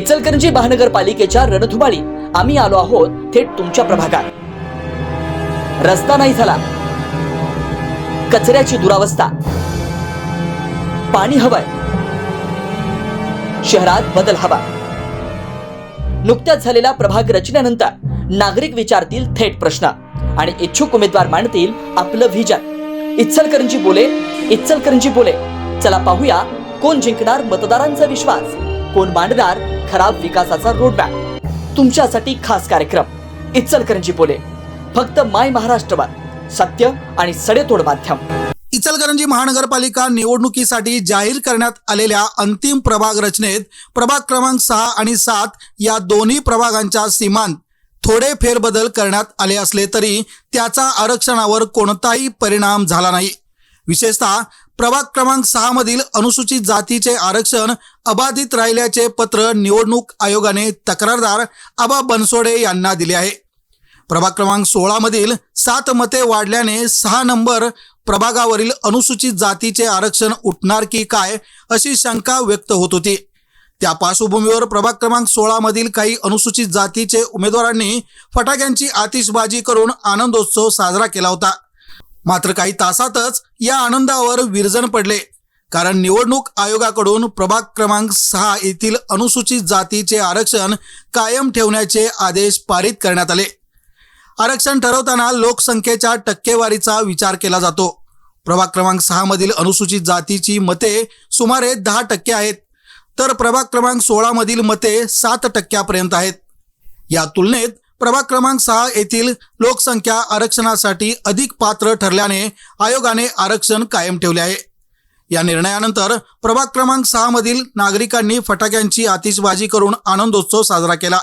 इचलकरंजी महानगरपालिकेच्या रणधुमाळी. आम्ही आलो आहोत थेट तुमच्या प्रभागात. रस्ता नाही झाला. कचऱ्याची दुरावस्था. पाणी हवंय. शहरात बदल हवा. नुकत्याच झालेला प्रभाग रचनेनंतर नागरिक विचारतील थेट प्रश्न आणि इच्छुक उमेदवार मांडतील आपलं व्हिजन. इचलकरंजी बोले इचलकरंजी बोले. चला पाहूया कोण जिंकणार मतदारांचा विश्वास. कोण मांडणार खराब विकासाचा रोडमॅप तुमच्यासाठी खास कार्यक्रम. इचलकरंजी बोले. फक्त माय महाराष्ट्रवाद सत्य आणि सडेतोड माध्यम. इचलकरंजी महानगरपालिका निवडणुकीसाठी जाहीर करण्यात आलेल्या अंतिम प्रभाग रचनेत प्रभाग क्रमांक सहा आणि सात या दोन्ही प्रभागांच्या सीमांत थोडे फेरबदल करण्यात आले असले तरी त्याचा आरक्षणावर कोणताही परिणाम झाला नाही. विशेषतः प्रभाग क्रमांक सहा मधील अनुसूचित जातीचे आरक्षण अबाधित राहिल्याचे पत्र निवडणूक आयोगाने तक्रारदार आबा बनसोडे यांना दिले आहे. प्रभाग क्रमांक सोळा मधील सात मते वाढल्याने सहा नंबर प्रभागावरील अनुसूचित जातीचे आरक्षण उठणार की काय अशी शंका व्यक्त होत होती. त्या पार्श्वभूमीवर प्रभाग क्रमांक सोळा मधील काही अनुसूचित जातीचे उमेदवारांनी फटाक्यांची आतिषबाजी करून आनंदोत्सव साजरा केला होता. मात्र काही तासातच या आनंदावर विरजण पडले. कारण निवडणूक आयोगाकडून प्रभाग क्रमांक सहा येथील अनुसूचित जातीचे आरक्षण कायम ठेवण्याचे आदेश पारित करण्यात आले. आरक्षण ठरवताना लोकसंख्येच्या टक्केवारीचा विचार केला जातो. प्रभाग क्रमांक सहा मधील अनुसूचित जातीची मते सुमारे दहा टक्के आहेत तर प्रभाग क्रमांक सोळा मधील मते सात टक्क्यापर्यंत आहेत. या तुलनेत प्रभाग क्रमांक सहा येथील लोकसंख्या आरक्षणासाठी अधिक पात्र ठरल्याने आयोगाने आरक्षण कायम ठेवले आहे. या निर्णयानंतर प्रभाग क्रमांक सहा मधील नागरिकांनी फटाक्यांची आतिषबाजी करून आनंदोत्सव साजरा केला.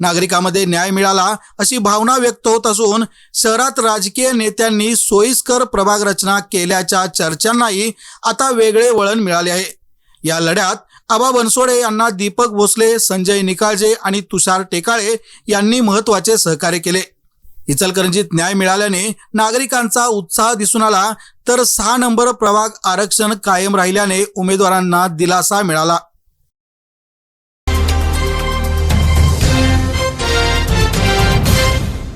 नागरिकांमध्ये न्याय मिळाला अशी भावना व्यक्त होत असून शहरात राजकीय नेत्यांनी सोयीस्कर प्रभाग रचना केल्याच्या चर्चांनाही आता वेगळे वळण मिळाले आहे. या लढ्यात आबा बनसोडे यांना दीपक भोसले संजय निकाळजे आणि तुषार टेकाळे यांनी महत्त्वाचे सहकार्य केले. इचलकरंजीत न्याय मिळाल्याने नागरिकांचा उत्साह दिसून आला तर सहा नंबर प्रभाग आरक्षण कायम राहिल्याने उमेदवारांना दिलासा मिळाला.